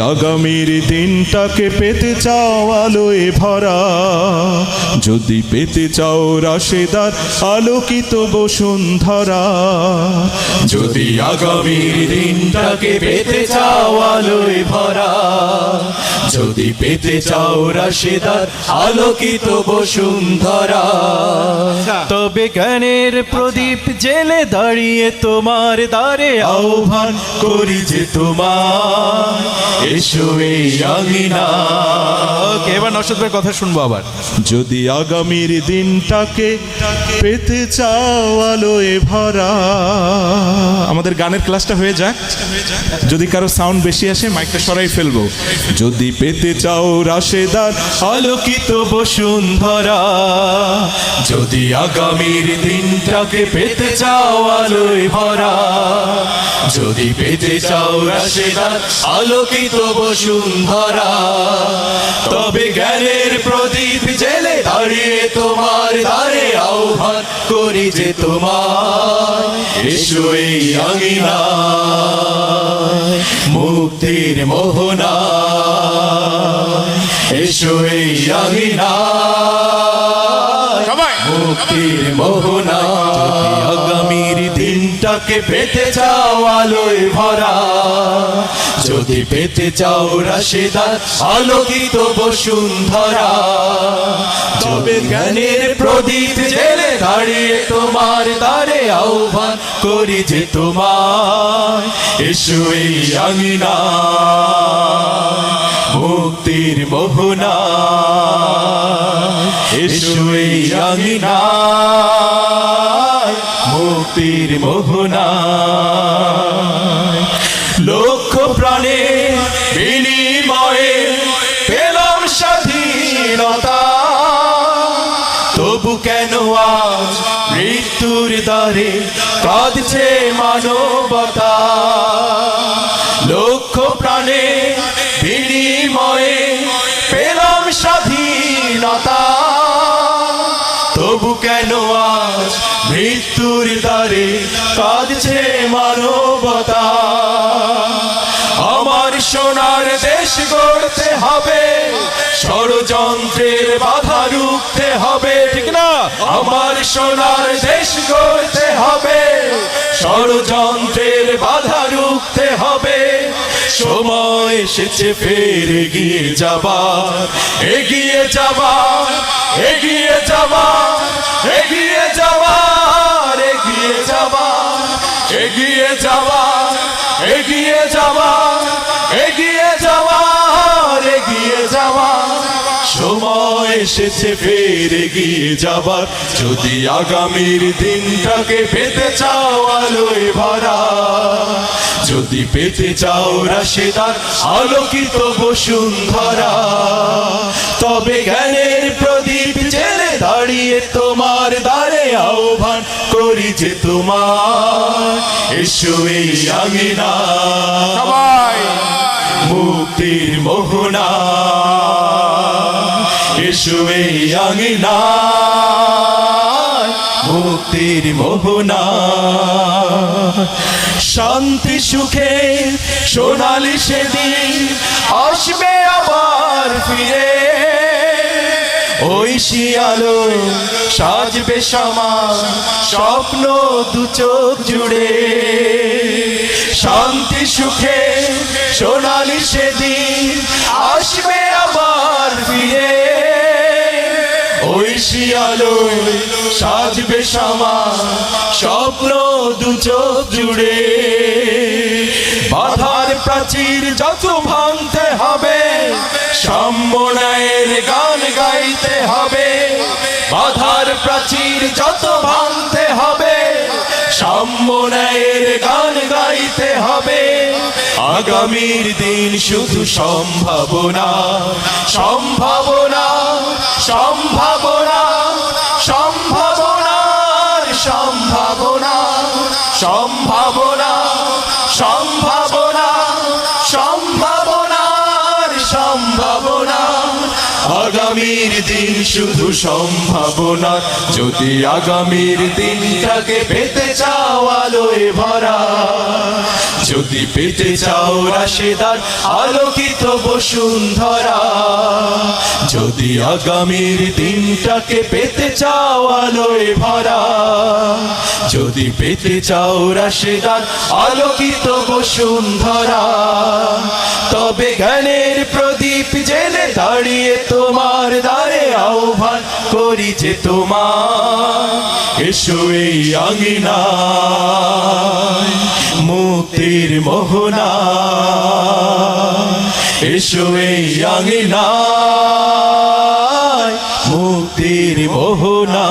আগামীর দিনটাকে পেতে চাও আলোয় ভরা। যদি পেতে চাও রাশেদার, আলোকিত বসুন্ধরা। যদি আগামীর দিনটাকে পেতে চাও আলোয় ভরা। যদি পেতে চাও রাশেদার, আলোকিত বসুন্ধরা। তবে জ্ঞানের প্রদীপ জেলে দাঁড়িয়ে তোমার দ্বারে আহ্বান করি যে তোমার এসো এই আঙিনা। এবার নসদ কথা শুনব আবার। যদি আগামীর দিনটাকে পেতে চাও আলোয় ভরা। আমাদের গানের ক্লাসটা হয়ে যাক। যদি কারও সাউন্ড বেশি আসে মাইকটা সরাই ফেলব। যদি পেতে চাও রাশেদার, আলোকিত বসুন্ধরা। যদি আগামীর দিনটাকে পেতে চাও আলোয় ভরা। যদি পেতে চাও রাশেদার, আলোকিত বসুন্ধরা। তবে জ্ঞানের প্রদীপ করি যে তোমার এসো এই আঙিনা মুক্তির মোহনা এসো এই আঙিনা মুক্তির মোহনা দিনটাকে পেতে চাও আলোয় ভরা। যদি পেতে চাও রাশেদার আলোকিত বসুন্ধরা। তবে জ্ঞানের প্রদীপ জেলে দাঁড়িয়ে তোমার দ্বারে আহ্বান করি যে তোমার এসো এই আঙিনা। মুক্তির মোহনা, এসো এই আঙিনা। মুক্তির মোহনা লক্ষ প্রাণে বিনিময়ে পেলাম স্বাধীনতা। তবু কেন আজ মৃত্যুর দ্বারে কাঁদছে মানবতা? মৃত্যুর দ্বারে কাঁদছে মানবতা। আমার সোনার দেশ গড়তে হবে ষড়যন্ত্রের বাধা রুখতে হবে। ঠিক না? আমার সোনার দেশ গড়তে হবে ষড়যন্ত্রের বাধা রুখতে হবে। সময় এসেছে ফের এগিয়ে যাবার এগিয়ে যাবার এগিয়ে এগিয়ে যাবার এগিয়ে যাবার এগিয়ে যাবার এগিয়ে যাবার সময় এসেছে ফের এগিয়ে যাবার যদি আগামীর দিনটাকে পেতে চাও আলোয় ভরা, যদি পেতে চাও রাশেদার, আলোকিত বসুন্ধরা, তবে জ্ঞানের প্রদীপ জেলে দাঁড়িয়ে তোমার দ্বারে আহ্বান করি যে তোমার। এসো এই আঙিনা। মুক্তির মোহনা। এসো এই আঙিনা। মুক্তির মোহনা। শান্তি সুখে সোনালি সেদিন আসবে আবার ফিরে। ওই শিয়ালো সাজবে সমাজ স্বপ্ন দু চোখ জুড়ে। শান্তি, সুখে, সোনালি সেদিন আসবে আবার ফিরে। ওই শিয়ালো সাজবে সমাজ স্বপ্ন দু চোখ জুড়ে। বাধার প্রাচীর যত ভাঙতে হবে সম্মনায়ের গান গাইতে হবে। বাধার প্রাচীর যত ভাঙতে হবে সম্মনায়ের গান গাইতে হবে। আগামীর দিন শুধু সম্ভাবনা সম্ভাবনা সম্ভাবনা, সম্ভাবনার সম্ভাবনা সম্ভাবনা সম্ভাবনা। সম্ভাবনা। আগামীর দিন শুধু সম্ভাবনা। যদি আগামীর দিনটাকে পেতে চাও আলোয় ভরা, যদি পেতে চাও রাশেদার আলো আলোকিত বসুন্ধরা, যদি আগামীর দিনটাকে পেতে চাও আলোয় ভরা যদি পেতে চাও রাশেদার, আলোকিত বসুন্ধরা, তবে জ্ঞানের প্রদীপ জেলে দাঁড়িয়ে তোমার দ্বারে আহ্বান করি যে তোমার, এসো এই আঙিনা মুক্তির মোহনা এসো এই আঙিনা মুক্তির মোহনা